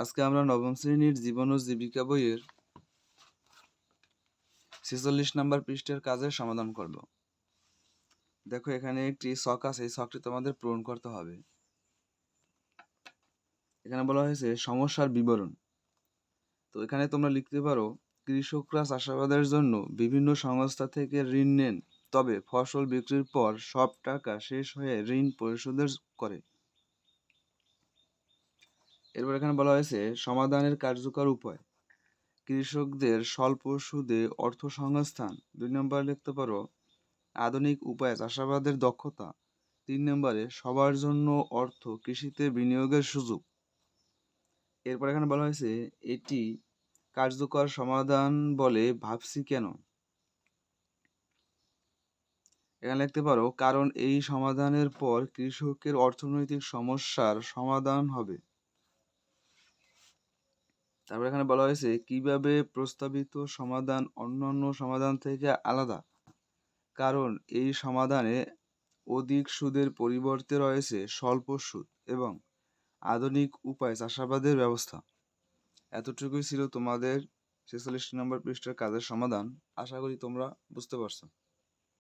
আজকে আমরা নবম শ্রেণির জীবন ও জীবিকা বইয়ের ছেচল্লিশ নাম্বার পৃষ্ঠের কাজের সমাধান করব। দেখো এখানে একটি ছক আছে, এই ছকটি তোমাদের পূরণ করতে হবে। এখানে বলা হয়েছে সমস্যার বিবরণ। তো এখানে তোমরা লিখতে পারো, কৃষকরা চাষাবাদের জন্য বিভিন্ন সংস্থা থেকে ঋণ নেন, তবে ফসল বিক্রির পর সব টাকা শেষ হয়ে ঋণ পরিশোধের করে। এরপর এখানে বলা হয়েছে, সমাধানের কার্যকর উপায়। কৃষকদের স্বল্প সুদে অর্থ সংস্থান। দুই নম্বরে লিখতে পারো, আধুনিক উপায়ে চাষাবাদের দক্ষতা। তিন নম্বরে, সবার জন্য অর্থ কৃষিতে বিনিয়োগের সুযোগ। এরপর এখানে বলা হয়েছে, এটি কার্যকর সমাধান বলে ভাবছি কেন? এখানে লিখতে পারো, কারণ এই সমাধানের পর কৃষকের অর্থনৈতিক সমস্যার সমাধান হবে। তারপর এখানে বলা হয়েছে, কীভাবে প্রস্তাবিত সমাধান অন্যান্য সমাধান থেকে আলাদা? কারণ এই সমাধানে অধিক সুদের পরিবর্তে রয়েছে স্বল্প সুদ এবং আধুনিক উপায় চাষাবাদের ব্যবস্থা। এতটুকুই ছিল তোমাদের ছেচল্লিশ নম্বর পৃষ্ঠার কাজের সমাধান। আশা করি তোমরা বুঝতে পারছ।